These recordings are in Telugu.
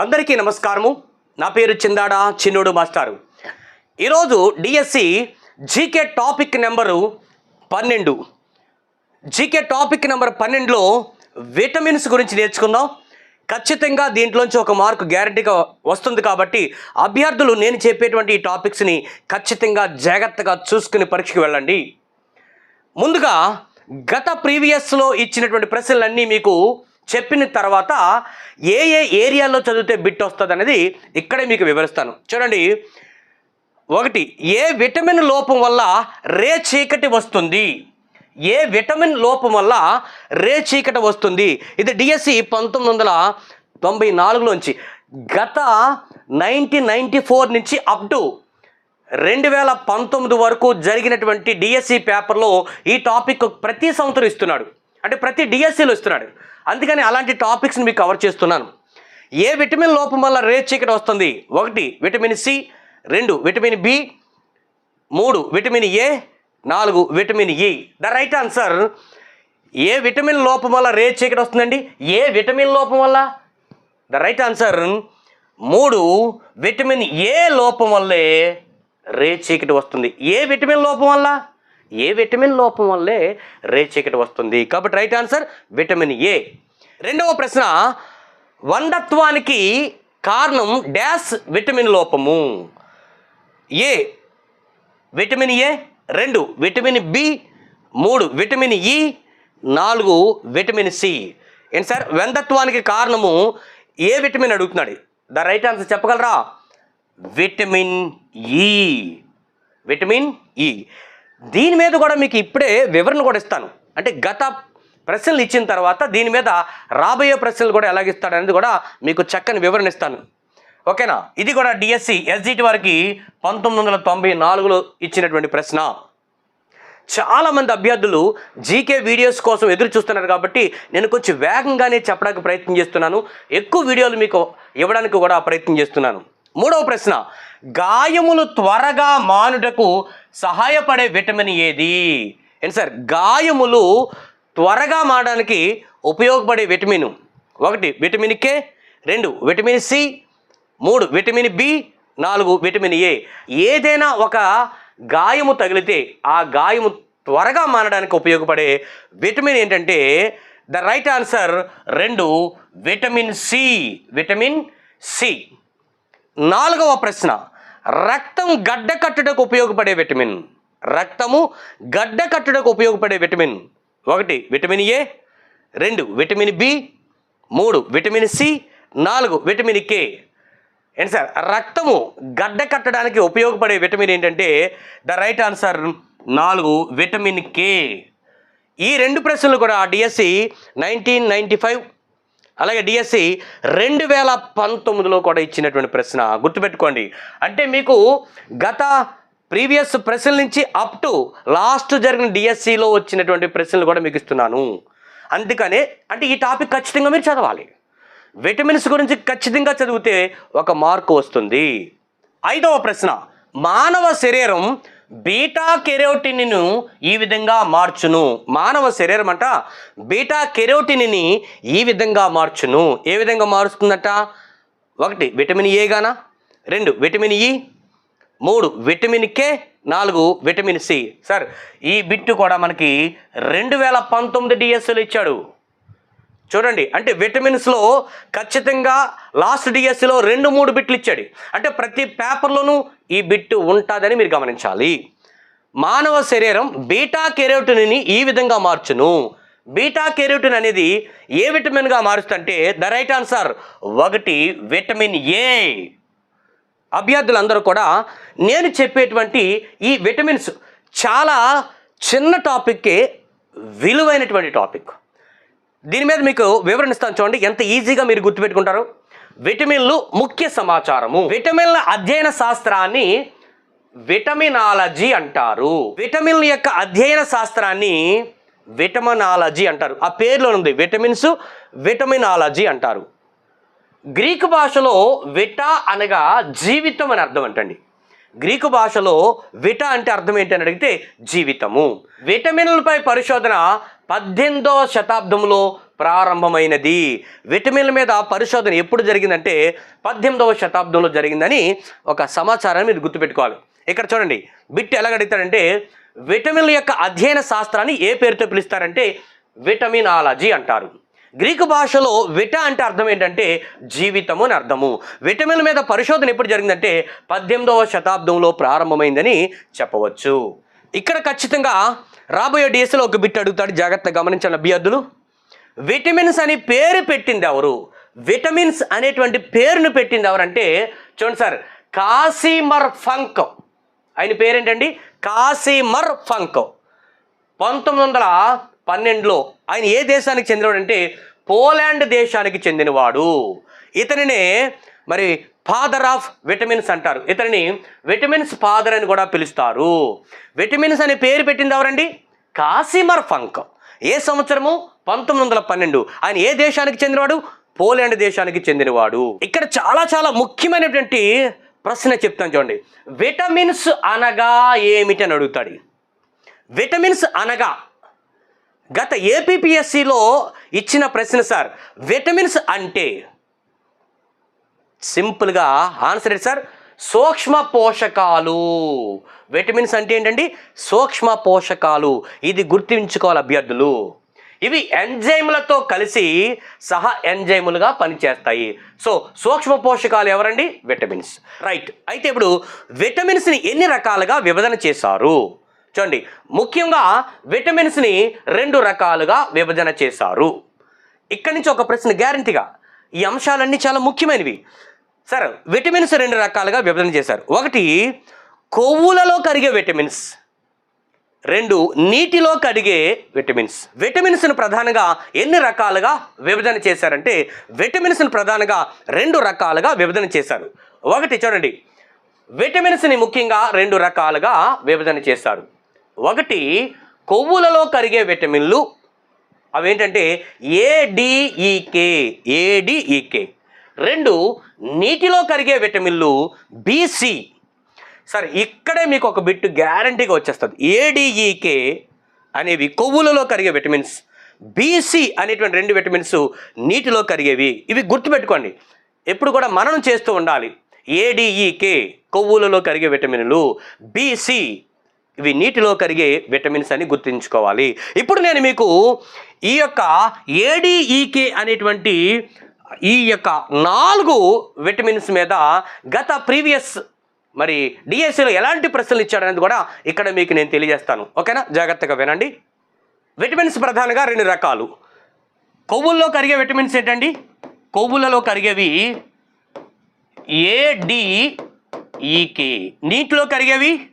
అందరికీ నమస్కారము. నా పేరు చిందాడ చిన్నోడు మాస్టారు. ఈరోజు డిఎస్సి జీకే టాపిక్ నెంబరు పన్నెండు. జీకే టాపిక్ నెంబర్ పన్నెండులో విటమిన్స్ గురించి నేర్చుకుందాం. ఖచ్చితంగా దీంట్లోంచి ఒక మార్కు గ్యారంటీగా వస్తుంది కాబట్టి అభ్యర్థులు నేను చెప్పేటువంటి ఈ టాపిక్స్ని ఖచ్చితంగా జాగ్రత్తగా చూసుకుని పరీక్షకు వెళ్ళండి. ముందుగా గత ప్రీవియస్లో ఇచ్చినటువంటి ప్రశ్నలన్నీ మీకు చెప్పిన తర్వాత ఏ ఏ ఏరియాలో చదివితే బిట్ వస్తుంది అనేది ఇక్కడే మీకు వివరిస్తాను. చూడండి ఒకటి ఏ విటమిన్ లోపం వల్ల రే చీకటి వస్తుంది? ఏ విటమిన్ లోపం వల్ల రే చీకటి వస్తుంది? ఇది డిఎస్సి పంతొమ్మిది వందల తొంభై నాలుగులోంచి గత నైన్టీన్ నైంటీ ఫోర్ నుంచి అప్ టు రెండు వేల పంతొమ్మిది వరకు జరిగినటువంటి డిఎస్సి పేపర్లో ఈ టాపిక్ ప్రతి సంవత్సరం ఇస్తున్నాడు. అంటే ప్రతి డిఎస్సిలో ఇస్తున్నాడు. అందుకని అలాంటి టాపిక్స్ని మీకు కవర్ చేస్తున్నాను. ఏ విటమిన్ లోపం వల్ల రేట్ చీకటి వస్తుంది? ఒకటి విటమిన్ సి రెండు విటమిన్ బి మూడు విటమిన్ ఏ నాలుగు vitamin E the right answer. A vitamin లోపం వల్ల రేట్ చీకటి వస్తుందండి? ఏ విటమిన్ లోపం వల్ల? The right answer. మూడు విటమిన్ ఏ లోపం వల్లే రేట్ చీకటి వస్తుంది. ఏ విటమిన్ లోపం వల్ల? ఏ విటమిన్ లోపం వల్లే రే చీకటి వస్తుంది? కాబట్టి రైట్ ఆన్సర్ విటమిన్ ఏ. రెండవ ప్రశ్న వండత్వానికి కారణం డ్యాష్ విటమిన్ లోపము. ఏ విటమిన్ ఏ? రెండు విటమిన్ బి మూడు విటమిన్ ఇ నాలుగు విటమిన్ సి. ఏంటి సార్? వెందత్వానికి కారణము ఏ విటమిన్ అడుగుతున్నాడు? ద రైట్ ఆన్సర్ చెప్పగలరా? Vitamin E. Vitamin E. దీని మీద కూడా మీకు ఇప్పుడే వివరణ కూడా ఇస్తాను. అంటే గత ప్రశ్నలు ఇచ్చిన తర్వాత దీని మీద రాబోయే ప్రశ్నలు కూడా ఎలాగిస్తాడు అనేది కూడా మీకు చక్కని వివరణ ఇస్తాను. ఓకేనా? ఇది కూడా డిఎస్సి ఎస్జిటి వారికి పంతొమ్మిది వందల తొంభై నాలుగులో ఇచ్చినటువంటి ప్రశ్న. చాలామంది అభ్యర్థులు జీకే వీడియోస్ కోసం ఎదురు చూస్తున్నారు కాబట్టి నేను కొంచెం వేగంగానే చెప్పడానికి ప్రయత్నం చేస్తున్నాను. ఎక్కువ వీడియోలు మీకు ఇవ్వడానికి కూడా ప్రయత్నం చేస్తున్నాను. మూడవ ప్రశ్న గాయములు త్వరగా మానుటకు సహాయపడే విటమిన్ ఏది? ఏంటి సార్ గాయములు త్వరగా మారడానికి ఉపయోగపడే విటమిన్ ఒకటి విటమిన్ కే రెండు విటమిన్ సి మూడు విటమిన్ బి నాలుగు విటమిన్ ఏ. ఏదైనా ఒక గాయము తగిలితే ఆ గాయము త్వరగా మారడానికి ఉపయోగపడే విటమిన్ ఏంటంటే ద రైట్ ఆన్సర్ రెండు విటమిన్ సి విటమిన్ సి. నాలుగవ ప్రశ్న. రక్తం గడ్డ కట్టుటకు ఉపయోగపడే విటమిన్. రక్తము గడ్డ కట్టుటకు ఉపయోగపడే విటమిన్. ఒకటి విటమిన్ ఏ. రెండు విటమిన్ బి. మూడు విటమిన్ సి. నాలుగు విటమిన్ కే. ఏంటి సార్? రక్తము గడ్డ కట్టడానికి ఉపయోగపడే విటమిన్ ఏంటంటే ద రైట్ ఆన్సర్ నాలుగు విటమిన్ కే. ఈ రెండు ప్రశ్నలు కూడా డిఎస్సి నైన్టీన్ నైంటీ ఫైవ్ అలాగే డిఎస్సి రెండు వేల పంతొమ్మిదిలో కూడా ఇచ్చినటువంటి ప్రశ్న గుర్తుపెట్టుకోండి. అంటే మీకు గత ప్రీవియస్ ప్రశ్నల నుంచి అప్ టు లాస్ట్ జరిగిన డిఎస్సిలో వచ్చినటువంటి ప్రశ్నలు కూడా మీకు ఇస్తున్నాను. అందుకనే అంటే ఈ టాపిక్ ఖచ్చితంగా మీరు చదవాలి. విటమిన్స్ గురించి ఖచ్చితంగా చదివితే ఒక మార్కు వస్తుంది. ఐదవ ప్రశ్న మానవ శరీరం బీటా కెరోటిన్ను ఈ విధంగా మార్చును. మానవ శరీరం అంట బీటా కెరోటిన్ని ఈ విధంగా మార్చును. ఏ విధంగా మారుస్తుందట? ఒకటి విటమిన్ ఏ గానా? రెండు విటమిన్ ఇ మూడు విటమిన్ కే? నాలుగు విటమిన్ సి. సార్ ఈ బిట్టు కూడా మనకి రెండు వేల పంతొమ్మిది డిఎస్ఎల్ ఇచ్చాడు. చూడండి అంటే విటమిన్స్లో ఖచ్చితంగా లాస్ట్ డిఎస్సిలో రెండు మూడు బిట్లు ఇచ్చాడు. అంటే ప్రతి పేపర్లోనూ ఈ బిట్టు ఉంటుందని మీరు గమనించాలి. మానవ శరీరం బీటా కెరోటిన్ని ఈ విధంగా మార్చును. బీటా కెరోటిన్ అనేది ఏ విటమిన్గా మారుస్తుంటే ద రైట్ ఆన్సర్ ఒకటి విటమిన్ ఏ అభ్యర్థులందరూ కూడా నేను చెప్పేటువంటి ఈ విటమిన్స్ చాలా చిన్న టాపిక్కే విలువైనటువంటి టాపిక్ దీని మీద మీకు వివరణ ఇస్తాను చూడండి. ఎంత ఈజీగా మీరు గుర్తుపెట్టుకుంటారు? విటమిన్లు ముఖ్య సమాచారము. విటమిన్ల అధ్యయన శాస్త్రాన్ని విటమినాలజీ అంటారు. విటమిన్ల యొక్క అధ్యయన శాస్త్రాన్ని విటమినాలజీ అంటారు. ఆ పేరులో ఉంది విటమిన్స్ విటమినాలజీ అంటారు. గ్రీకు భాషలో విటా అనగా జీవితం అని అర్థం అంటండి. గ్రీకు భాషలో విట అంటే అర్థం ఏంటి అని అడిగితే జీవితము. విటమిన్లపై పరిశోధన పద్దెనిమిదవ శతాబ్దంలో ప్రారంభమైనది. విటమిన్ల మీద పరిశోధన ఎప్పుడు జరిగిందంటే పద్దెనిమిదవ శతాబ్దంలో జరిగిందని ఒక సమాచారాన్ని మీరు గుర్తుపెట్టుకోవాలి. ఇక్కడ చూడండి బిట్ ఎలా అడుగుతాడంటే విటమిన్ల యొక్క అధ్యయన శాస్త్రాన్ని ఏ పేరుతో పిలుస్తారంటే విటమినాలజీ అంటారు. గ్రీకు భాషలో విట అంటే అర్థం ఏంటంటే జీవితము అని అర్థము. విటమిన్ల మీద పరిశోధన ఎప్పుడు జరిగిందంటే పద్దెనిమిదవ శతాబ్దంలో ప్రారంభమైందని చెప్పవచ్చు. ఇక్కడ ఖచ్చితంగా రాబోయే డేస్లో ఒక బిట్ అడుగుతాడు. జాగ్రత్తగా గమనించండి అభ్యర్థులు. విటమిన్స్ అని పేరు పెట్టింది ఎవరు? విటమిన్స్ అనేటువంటి పేరును పెట్టింది ఎవరంటే చూడండి సార్ కాసిమర్ ఫంక్. ఆయన పేరేంటండి? Casimir Funk. పంతొమ్మిది వందల పన్నెండులో ఆయన ఏ దేశానికి చెందినవాడు అంటే పోలాండ్ దేశానికి చెందినవాడు. ఇతనినే మరి ఫాదర్ ఆఫ్ విటమిన్స్ అంటారు. ఇతనిని విటమిన్స్ ఫాదర్ అని కూడా పిలుస్తారు. విటమిన్స్ అనే పేరు పెట్టింది ఎవరండి? కాసిమర్ ఫంక్. ఏ సంవత్సరము? పంతొమ్మిది వందల పన్నెండు. ఆయన ఏ దేశానికి చెందినవాడు? పోలాండ్ దేశానికి చెందినవాడు. ఇక్కడ చాలా చాలా ముఖ్యమైనటువంటి ప్రశ్న చెప్తాను చూడండి. విటమిన్స్ అనగా ఏమిటి అని అడుగుతాడు. విటమిన్స్ అనగా గత ఏపీపీఎస్సిలో ఇచ్చిన ప్రశ్న సార్. విటమిన్స్ అంటే సింపుల్గా ఆన్సర్ ఏంటి సార్? సూక్ష్మ పోషకాలు. విటమిన్స్ అంటే ఏంటండి? సూక్ష్మ పోషకాలు. ఇది గుర్తుంచుకోవాలి అభ్యర్థులు. ఇవి ఎంజైములతో కలిసి సహ ఎంజైములుగా పనిచేస్తాయి. సో సూక్ష్మ పోషకాలు ఎవరండి? విటమిన్స్. రైట్. అయితే ఇప్పుడు విటమిన్స్ని ఎన్ని రకాలుగా విభజన చేశారు? చూడండి. ముఖ్యంగా విటమిన్స్ని రెండు రకాలుగా విభజన చేశారు. ఇక్కడి నుంచి ఒక ప్రశ్న గ్యారంటీగా. ఈ అంశాలన్నీ చాలా ముఖ్యమైనవి. సార్ విటమిన్స్ రెండు రకాలుగా విభజన చేశారు. ఒకటి కొవ్వులలో కరిగే విటమిన్స్. రెండు నీటిలో కడిగే విటమిన్స్. విటమిన్స్ను ప్రధానంగా ఎన్ని రకాలుగా విభజన చేశారంటే విటమిన్స్ను ప్రధానంగా రెండు రకాలుగా విభజన చేశారు. ఒకటి చూడండి. విటమిన్స్ని ముఖ్యంగా రెండు రకాలుగా విభజన చేశారు. ఒకటి కొవ్వులలో కరిగే విటమిన్లు. అవేంటంటే ఏడిఈకే ఏడిఈకే రెండు నీటిలో కరిగే విటమిన్లు బీసీ సరే ఇక్కడే మీకు ఒక బిట్టు గ్యారంటీగా వచ్చేస్తుంది. ఏడిఈకే అనేవి కొవ్వులలో కరిగే విటమిన్స్. బీసీ అనేటువంటి రెండు విటమిన్స్ నీటిలో కరిగేవి. ఇవి గుర్తుపెట్టుకోండి. ఎప్పుడు కూడా మననం చేస్తూ ఉండాలి. ఏడిఈకే కొవ్వులలో కరిగే విటమిన్లు బీసీ ఇవి నీటిలో కరిగే విటమిన్స్ అని గుర్తుంచుకోవాలి. ఇప్పుడు నేను మీకు ఈ యొక్క ఏడిఈకే అనేటువంటి ఈ యొక్క నాలుగు విటమిన్స్ మీద గత ప్రీవియస్ మరి డిఎస్సిలో ఎలాంటి ప్రశ్నలు ఇచ్చాడనేది కూడా ఇక్కడ మీకు నేను తెలియజేస్తాను. ఓకేనా? జాగ్రత్తగా వినండి. విటమిన్స్ ప్రధానంగా రెండు రకాలు. కొవ్వుల్లో కరిగే విటమిన్స్ ఏంటండి? కొవ్వులలో కరిగేవి ఏడిఈకే నీటిలో కరిగేవి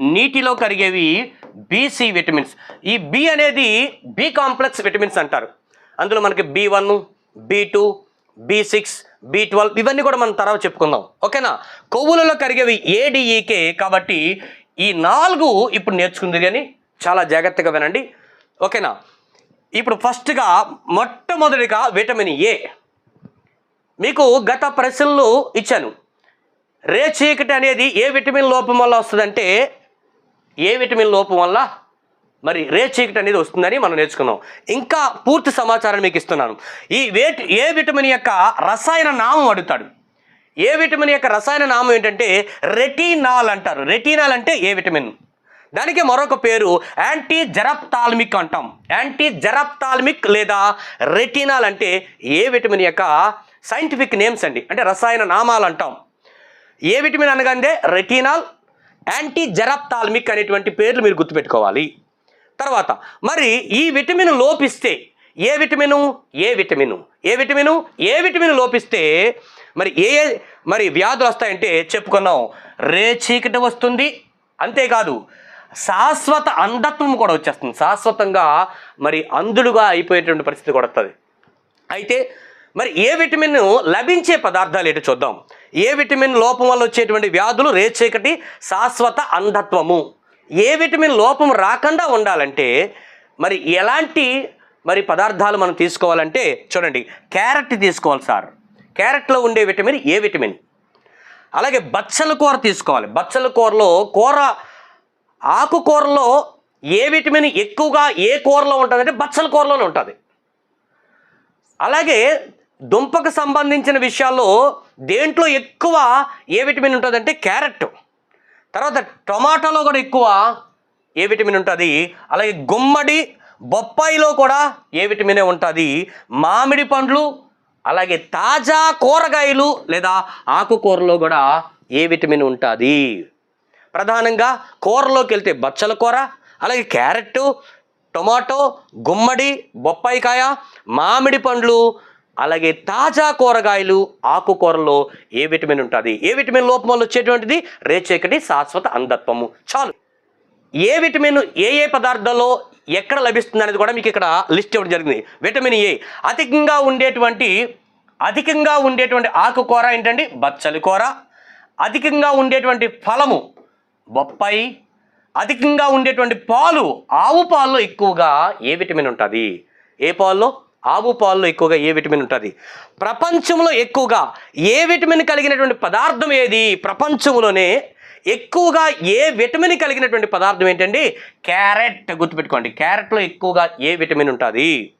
నీటిలో కరిగేవి బీసీ విటమిన్స్. ఈ బి అనేది బి కాంప్లెక్స్ విటమిన్స్ అంటారు. అందులో మనకి B one B two B six B twelve ఇవన్నీ కూడా మనం తర్వాత చెప్పుకుందాం. ఓకేనా? కొవ్వులలో కరిగేవి ఏడిఈకే కాబట్టి ఈ నాలుగు ఇప్పుడు నేర్చుకుంది కానీ చాలా జాగ్రత్తగా వినండి. ఓకేనా? ఇప్పుడు ఫస్ట్గా మొట్టమొదటిగా విటమిన్ ఏ. మీకు గత ప్రశ్నలు ఇచ్చాను. రే చీకటి అనేది ఏ విటమిన్ లోపం వల్ల వస్తుందంటే ఏ విటమిన్ లోపం వల్ల మరి రే చీకటి అనేది వస్తుందని మనం నేర్చుకున్నాం. ఇంకా పూర్తి సమాచారం మీకు ఇస్తున్నాను. ఈ వేట్ ఏ విటమిన్ యొక్క రసాయన నామం అడుగుతాడు. ఏ విటమిన్ యొక్క రసాయన నామం ఏంటంటే రెటీనాల్ అంటారు. రెటీనాల్ అంటే ఏ విటమిన్? దానికి మరొక పేరు యాంటీ జెరప్తాల్మిక్ అంటాం. యాంటీ జెరప్తాల్మిక్ లేదా రెటీనాల్ అంటే ఏ విటమిన్ యొక్క సైంటిఫిక్ నేమ్స్ అండి. అంటే రసాయన నామాలు అంటాం. ఏ విటమిన్ అనగానే రెటీనాల్ యాంటీ జెరప్తాల్మిక్ అనేటువంటి పేర్లు మీరు గుర్తుపెట్టుకోవాలి. తర్వాత మరి ఈ విటమిన్ లోపిస్తే ఏ విటమిను? ఏ విటమిను? ఏ విటమిను? ఏ విటమిన్ లోపిస్తే మరి ఏ మరి వ్యాధులు వస్తాయంటే చెప్పుకున్నాం. రే చీకటి వస్తుంది. అంతేకాదు శాశ్వత అంధత్వం కూడా వచ్చేస్తుంది. శాశ్వతంగా మరి అంధుడుగా అయిపోయేటువంటి పరిస్థితి కూడా వస్తుంది. అయితే మరి ఏ విటమిన్ లభించే పదార్థాలు ఏంటో చూద్దాం. ఏ విటమిన్ లోపం వల్ల వచ్చేటువంటి వ్యాధులు? రేచీకటి శాశ్వత అంధత్వము. ఏ విటమిన్ లోపం రాకుండా ఉండాలంటే మరి ఎలాంటి మరి పదార్థాలు మనం తీసుకోవాలంటే చూడండి క్యారెట్ తీసుకోవాలి సార్. క్యారెట్లో ఉండే విటమిన్ ఏ విటమిన్? అలాగే బచ్చల కూర తీసుకోవాలి. బచ్చల కూరలో కూర ఆకుకూరలో ఏ విటమిన్ ఎక్కువగా ఏ కూరలో ఉంటుందంటే బచ్చల కూరలోనే ఉంటుంది. అలాగే దుంపకు సంబంధించిన విషయాల్లో దేంట్లో ఎక్కువ ఏ విటమిన్ ఉంటుందంటే క్యారెట్. తర్వాత టొమాటోలో కూడా ఎక్కువ ఏ విటమిన్ ఉంటుంది? అలాగే గుమ్మడి బొప్పాయిలో కూడా ఏ విటమినే ఉంటుంది? మామిడి పండ్లు అలాగే తాజా కూరగాయలు లేదా ఆకుకూరలో కూడా ఏ విటమిన్ ఉంటుంది? ప్రధానంగా కూరలోకి వెళ్తే బచ్చల కూర అలాగే క్యారెట్ టొమాటో గుమ్మడి బొప్పాయికాయ మామిడి పండ్లు అలాగే తాజా కూరగాయలు ఆకుకూరలో ఏ విటమిన్ ఉంటుంది? ఏ విటమిన్ లోపం వల్ల వచ్చేటువంటిది? రేచకటి శాశ్వత అంధత్వము. చాలు. ఏ విటమిన్ ఏ ఏ పదార్థాల్లో ఎక్కడ లభిస్తుంది అనేది కూడా మీకు ఇక్కడ లిస్ట్ ఇవ్వడం జరిగింది. Vitamin A. అధికంగా ఉండేటువంటి అధికంగా ఉండేటువంటి ఆకుకూర ఏంటండి? బచ్చలి కూర. అధికంగా ఉండేటువంటి ఫలము బొప్పాయి. అధికంగా ఉండేటువంటి పాలు ఆవు పాల్లో ఎక్కువగా ఏ విటమిన్ ఉంటుంది? ఏ పాల్లో? ఆవు పాల్లో ఎక్కువగా ఏ విటమిన్ ఉంటుంది? ప్రపంచంలో ఎక్కువగా ఏ విటమిన్ కలిగినటువంటి పదార్థం ఏది? ప్రపంచంలోనే ఎక్కువగా ఏ విటమిన్ కలిగినటువంటి పదార్థం ఏంటండి? క్యారెట్ గుర్తుపెట్టుకోండి. క్యారెట్లో ఎక్కువగా ఏ విటమిన్ ఉంటుంది?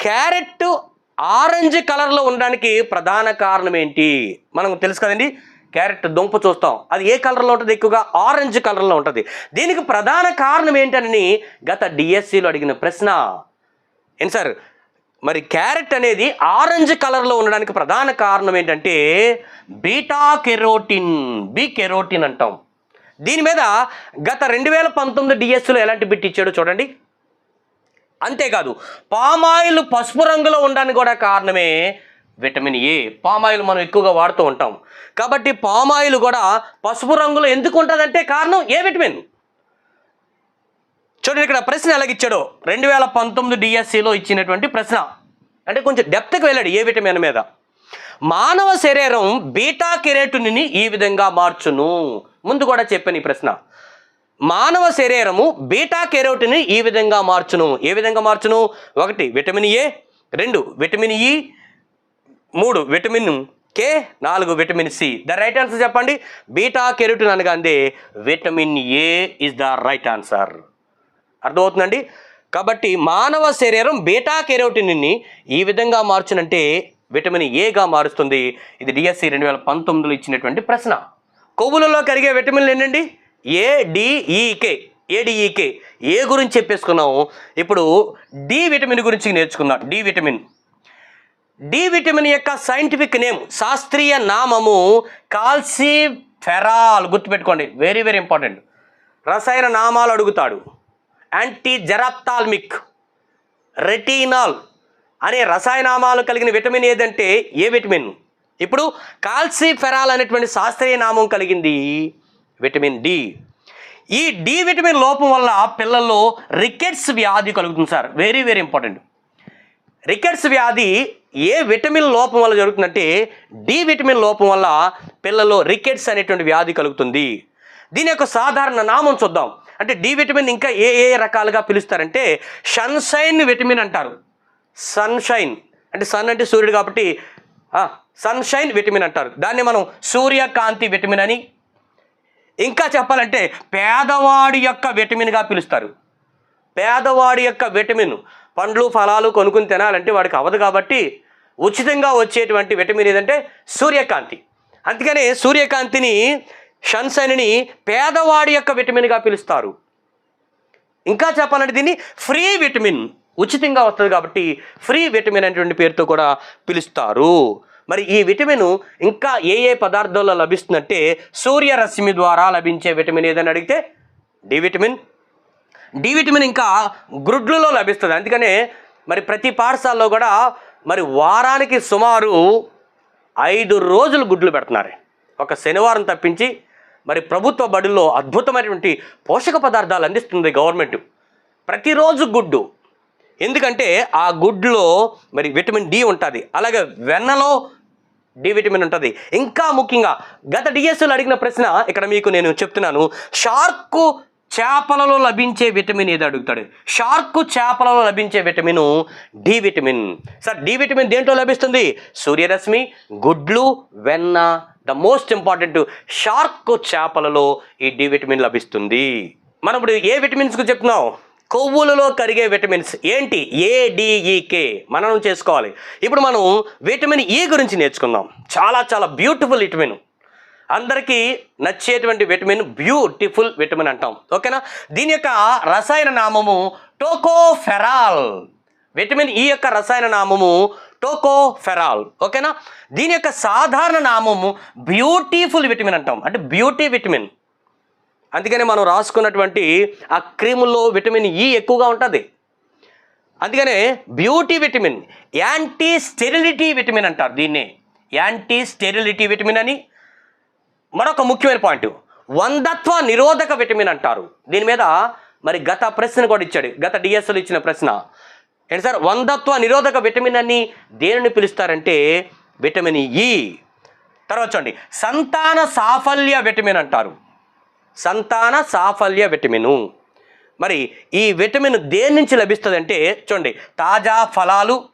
క్యారెట్ ఆరెంజ్ కలర్లో ఉండడానికి ప్రధాన కారణం ఏంటి? మనం తెలుసు కదండి క్యారెట్ దుంప చూస్తాం. అది ఏ కలర్లో ఉంటుంది? ఎక్కువగా ఆరెంజ్ కలర్లో ఉంటుంది. దీనికి ప్రధాన కారణం ఏంటని గత డిఎస్సిలో అడిగిన ప్రశ్న. ఏంటి సార్? మరి క్యారెట్ అనేది ఆరెంజ్ కలర్లో ఉండడానికి ప్రధాన కారణం ఏంటంటే బీటా కెరోటిన్ బి కెరోటిన్ అంటాం. దీని మీద గత రెండు వేల పంతొమ్మిది డిఎస్లో ఎలాంటి బిట్ ఇచ్చాడో చూడండి. అంతేకాదు పామాయిల్ పసుపు రంగులో ఉండడానికి కూడా కారణమే విటమిన్ ఏ. పామాయిల్ మనం ఎక్కువగా వాడుతూ ఉంటాం. కాబట్టి పామాయిల్ కూడా పసుపు రంగులో ఎందుకు ఉంటుందంటే కారణం ఏ విటమిన్? చూడండి ఇక్కడ ప్రశ్న ఎలాగిచ్చాడు? రెండు వేల పంతొమ్మిది డిఎస్సిలో ఇచ్చినటువంటి ప్రశ్న. అంటే కొంచెం డెప్త్కి వెళ్ళాడు ఏ విటమిన్ మీద. మానవ శరీరం బీటా కెరేటుని ఈ విధంగా మార్చును. ముందు కూడా చెప్పాను ఈ ప్రశ్న. మానవ శరీరము బీటా కెరోటిని ఈ విధంగా మార్చును. ఏ విధంగా మార్చును? ఒకటి విటమిన్ ఏ రెండు విటమిన్ ఇ e. మూడు విటమిన్ కే నాలుగు vitamin C the right answer చెప్పండి? బీటా కెరోటిన్ అనగా అందే vitamin A is the right answer అర్థమవుతుందండి? కాబట్టి మానవ శరీరం బీటా కెరోటిన్ని ఈ విధంగా మార్చునంటే విటమిన్ ఏగా మారుస్తుంది. ఇది డిఎస్సి రెండు వేల పంతొమ్మిదిలో ఇచ్చినటువంటి ప్రశ్న. కొవ్వులలో కరిగే విటమిన్లు ఏంటండి? ఏడిఈకే ఏడిఈకే ఏ గురించి చెప్పేసుకున్నాము? ఇప్పుడు డి విటమిన్ గురించి నేర్చుకుందాం. D vitamin. డి విటమిన్ యొక్క సైంటిఫిక్ నేమ్ శాస్త్రీయ నామము కాల్సిఫెరాల్. గుర్తుపెట్టుకోండి. Very very important. రసాయన నామాలు అడుగుతాడు. యాంటీ జెరాప్తాల్మిక్ రెటీనాల్ అనే రసాయనామాలు కలిగిన విటమిన్ ఏదంటే ఏ విటమిన్? ఇప్పుడు కాల్సిఫెరాల్ అనేటువంటి శాస్త్రీయ నామం కలిగింది విటమిన్ డి. ఈ డి విటమిన్ లోపం వల్ల పిల్లల్లో రికెట్స్ వ్యాధి కలుగుతుంది sir. Very very important. Rickets వ్యాధి ఏ విటమిన్ లోపం వల్ల జరుగుతుందంటే డి విటమిన్ లోపం వల్ల పిల్లల్లో రికెట్స్ అనేటువంటి వ్యాధి కలుగుతుంది. దీని యొక్క సాధారణ నామం చూద్దాం. అంటే డి విటమిన్ ఇంకా ఏ ఏ రకాలుగా పిలుస్తారంటే సన్షైన్ విటమిన్ అంటారు. సన్షైన్. అంటే సన్ అంటే సూర్యుడు కాబట్టి సన్షైన్ విటమిన్ అంటారు. దాన్ని మనం సూర్యకాంతి విటమిన్ అని. ఇంకా చెప్పాలంటే పేదవాడి యొక్క విటమిన్గా పిలుస్తారు. పేదవాడి యొక్క విటమిన్. పండ్లు ఫలాలు కొనుక్కుని తినాలంటే వాడికి అవ్వదు కాబట్టి ఉచితంగా వచ్చేటువంటి విటమిన్ ఏదంటే సూర్యకాంతి. అందుకనే సూర్యకాంతిని షన్సైన్ని పేదవాడి యొక్క విటమిన్గా పిలుస్తారు. ఇంకా చెప్పాలంటే దీన్ని ఫ్రీ విటమిన్ ఉచితంగా వస్తుంది కాబట్టి ఫ్రీ విటమిన్ అనేటువంటి పేరుతో కూడా పిలుస్తారు. మరి ఈ విటమిన్ ఇంకా ఏ ఏ పదార్థాల్లో లభిస్తుందంటే సూర్యరశ్మి ద్వారా లభించే విటమిన్ ఏదని అడిగితే డి విటమిన్. డి విటమిన్ ఇంకా గ్రుడ్లలో లభిస్తుంది. అందుకనే మరి ప్రతి పాఠశాలలో కూడా మరి వారానికి సుమారు ఐదు రోజులు గుడ్లు పెడుతున్నారు. ఒక శనివారం తప్పించి మరి ప్రభుత్వ బడుల్లో అద్భుతమైనటువంటి పోషక పదార్థాలు అందిస్తుంది గవర్నమెంట్. ప్రతిరోజు గుడ్డు. ఎందుకంటే ఆ గుడ్లో మరి విటమిన్ డి ఉంటుంది. అలాగే వెన్నలో డి విటమిన్ ఉంటుంది. ఇంకా ముఖ్యంగా గత డిఎస్ఎల్ అడిగిన ప్రశ్న ఇక్కడ మీకు నేను చెప్తున్నాను. షార్క్ చేపలలో లభించే విటమిన్ ఏది అడుగుతాడు? షార్క్ చేపలలో లభించే vitamin D vitamin. Sir D vitamin దేంట్లో లభిస్తుంది? సూర్యరశ్మి గుడ్లు వెన్న ద మోస్ట్ ఇంపార్టెంట్ షార్క్ చేపలలో ఈ డి విటమిన్ లభిస్తుంది. మనం ఇప్పుడు ఏ విటమిన్స్కు చెప్తున్నాం? కొవ్వులలో కరిగే విటమిన్స్. ఏంటి? ఏడిఈకే మనం చేసుకోవాలి. ఇప్పుడు మనం విటమిన్ ఈ గురించి నేర్చుకుందాం. చాలా చాలా బ్యూటిఫుల్ విటమిన్. అందరికీ నచ్చేటువంటి విటమిన్ బ్యూటిఫుల్ విటమిన్ అంటాం. ఓకేనా? దీని యొక్క రసాయన నామము టోకోఫెరాల్. విటమిన్ ఈ యొక్క రసాయన నామము టోకోఫెరాల్ ఓకేనా దీని యొక్క సాధారణ నామము బ్యూటిఫుల్ విటమిన్ అంటాం. అంటే బ్యూటీ విటమిన్ అందుకనే మనం రాసుకున్నటువంటి ఆ క్రీముల్లో విటమిన్ ఈ e ఎక్కువగా ఉంటుంది. అందుకనే beauty vitamin anti sterility vitamin అంటారు దీన్ని. యాంటీ స్టెరిలిటీ విటమిన్ అని. మరొక ముఖ్యమైన పాయింట్ వందత్వ నిరోధక విటమిన్ అంటారు. దీని మీద మరి గత ప్రశ్న కూడా ఇచ్చాడు. గత డిఎస్ఎల్ ఇచ్చిన ప్రశ్న. ఏంటి సార్? వందత్వ నిరోధక విటమిన్ అని దేనిని పిలుస్తారంటే విటమిన్ ఈ. తర్వాత చూడండి. సంతాన సాఫల్య విటమిన్ అంటారు. సంతాన సాఫల్య విటమిను. మరి ఈ విటమిన్ దేని నుంచి లభిస్తుందంటే చూడండి. తాజా ఫలాలు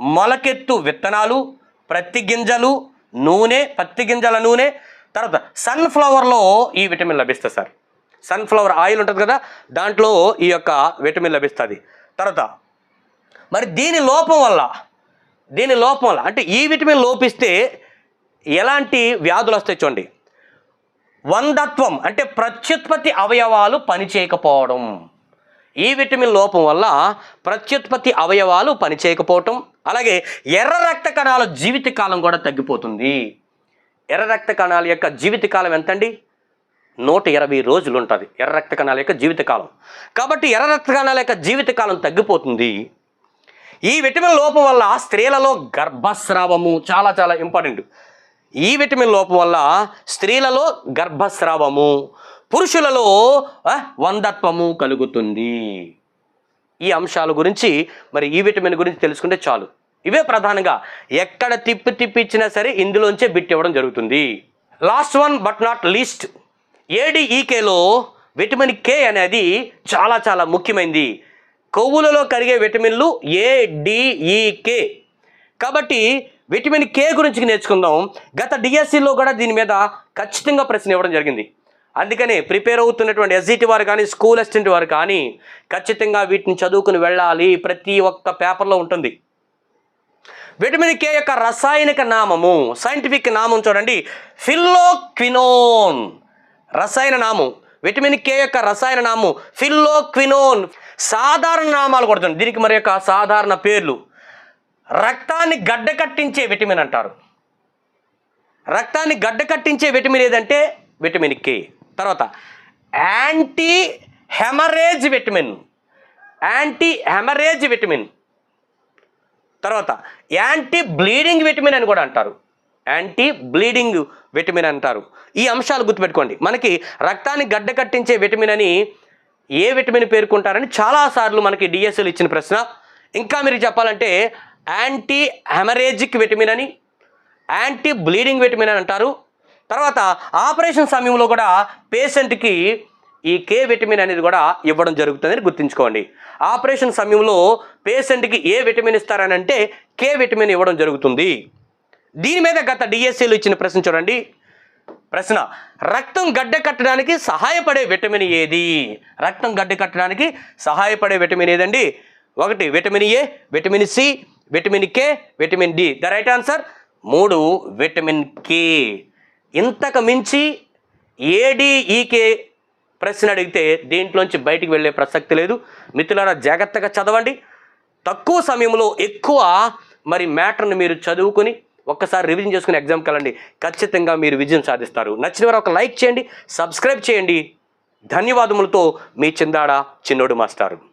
మొలకెత్తు విత్తనాలు ప్రత్తి గింజలు నూనె పత్తి గింజల నూనె. తర్వాత సన్ఫ్లవర్లో ఈ విటమిన్ లభిస్తుంది సార్. సన్ఫ్లవర్ ఆయిల్ ఉంటుంది కదా? దాంట్లో ఈ యొక్క విటమిన్ లభిస్తుంది. తర్వాత మరి దీని లోపం వల్ల దీని లోపం వల్ల అంటే ఈ విటమిన్ లోపిస్తే ఎలాంటి వ్యాధులు వస్తాయి చూడండి. వందత్వం అంటే ప్రత్యుత్పత్తి అవయవాలు పనిచేయకపోవడం. ఈ విటమిన్ లోపం వల్ల ప్రత్యుత్పత్తి అవయవాలు పనిచేయకపోవటం అలాగే ఎర్ర రక్త కణాల జీవితకాలం కూడా తగ్గిపోతుంది. ఎర్ర రక్త కణాల యొక్క జీవితకాలం ఎంతండి? నూట ఇరవై రోజులు ఉంటుంది ఎర్ర రక్త కణాల యొక్క జీవితకాలం. కాబట్టి ఎర్ర రక్త కణాల యొక్క జీవితకాలం తగ్గిపోతుంది. ఈ విటమిన్ లోపం వల్ల స్త్రీలలో గర్భస్రావము చాలా చాలా ఇంపార్టెంట్. ఈ విటమిన్ లోపం వల్ల స్త్రీలలో గర్భస్రావము పురుషులలో వందత్వము కలుగుతుంది. ఈ అంశాల గురించి మరి ఈ విటమిన్ గురించి తెలుసుకుంటే చాలు. ఇవే ప్రధానంగా ఎక్కడ తిప్పి తిప్పి ఇచ్చినా సరే ఇందులోంచే బిట్ ఇవ్వడం జరుగుతుంది. Last one but not least. ఏడిఈకేలో vitamin K అనేది చాలా చాలా ముఖ్యమైనది కొవ్వులలో కరిగే విటమిన్లు ఏడిఈకే కాబట్టి విటమిన్ కే గురించి నేర్చుకుందాం. గత డిఎస్సిలో కూడా దీని మీద ఖచ్చితంగా ప్రశ్న ఇవ్వడం జరిగింది. అందుకనే ప్రిపేర్ అవుతున్నటువంటి ఎస్జిటి వారు కానీ స్కూల్ అసిస్టెంట్ వారు కానీ ఖచ్చితంగా వీటిని చదువుకుని వెళ్ళాలి. ప్రతి ఒక్క పేపర్లో ఉంటుంది. విటమిన్ కే యొక్క రసాయనిక నామము సైంటిఫిక్ నామం చూడండి. ఫిల్లోక్వినోన్. రసాయన నామం. విటమిన్ కే యొక్క రసాయన నామం ఫిల్లోక్వినోన్. సాధారణ నామాలు కొడుతుంది దీనికి మరి యొక్క సాధారణ పేర్లు రక్తాన్ని గడ్డ కట్టించే విటమిన్ అంటారు. రక్తాన్ని గడ్డ కట్టించే విటమిన్ ఏదంటే విటమిన్ కే. తర్వాత anti haemorrhage vitamin. Anti haemorrhage vitamin. తర్వాత యాంటీ బ్లీడింగ్ విటమిన్ అని కూడా అంటారు. యాంటీ బ్లీడింగ్ విటమిన్ అంటారు. ఈ అంశాలు గుర్తుపెట్టుకోండి. మనకి రక్తాన్ని గడ్డ కట్టించే విటమిన్ అని ఏ విటమిన్ పేర్కొంటారని చాలాసార్లు మనకి డిఎస్ఎల్ ఇచ్చిన ప్రశ్న. ఇంకా మీరు చెప్పాలంటే యాంటీ హెమరేజిక్ విటమిన్ అని యాంటీ బ్లీడింగ్ విటమిన్ అని అంటారు. తర్వాత ఆపరేషన్ సమయంలో కూడా పేషెంట్కి ఈ కే విటమిన్ అనేది కూడా ఇవ్వడం జరుగుతుందని గుర్తుంచుకోండి. ఆపరేషన్ సమయంలో పేషెంట్కి ఏ విటమిన్ ఇస్తారని అంటే కే విటమిన్ ఇవ్వడం జరుగుతుంది. దీని మీద గత డిఎస్సీలు ఇచ్చిన ప్రశ్న చూడండి. ప్రశ్న రక్తం గడ్డ కట్టడానికి సహాయపడే విటమిన్ ఏది? రక్తం గడ్డ కట్టడానికి సహాయపడే విటమిన్ ఏదండి? ఒకటి vitamin A vitamin C vitamin K vitamin D. The right answer? మూడు విటమిన్ కే. ఇంతకు మించి ఏడిఈకే ప్రశ్న అడిగితే దీంట్లోంచి బయటికి వెళ్ళే ప్రసక్తి లేదు. మిత్రులారా జాగ్రత్తగా చదవండి. తక్కువ సమయంలో ఎక్కువ మరి మ్యాటర్ని మీరు చదువుకుని ఒక్కసారి రివిజన్ చేసుకుని ఎగ్జామ్కి వెళ్ళండి ఖచ్చితంగా మీరు విజయం సాధిస్తారు. నచ్చిన వారు ఒక లైక్ చేయండి సబ్స్క్రైబ్ చేయండి. ధన్యవాదములతో మీ చిందాడ చిన్నోడు మాస్టారు.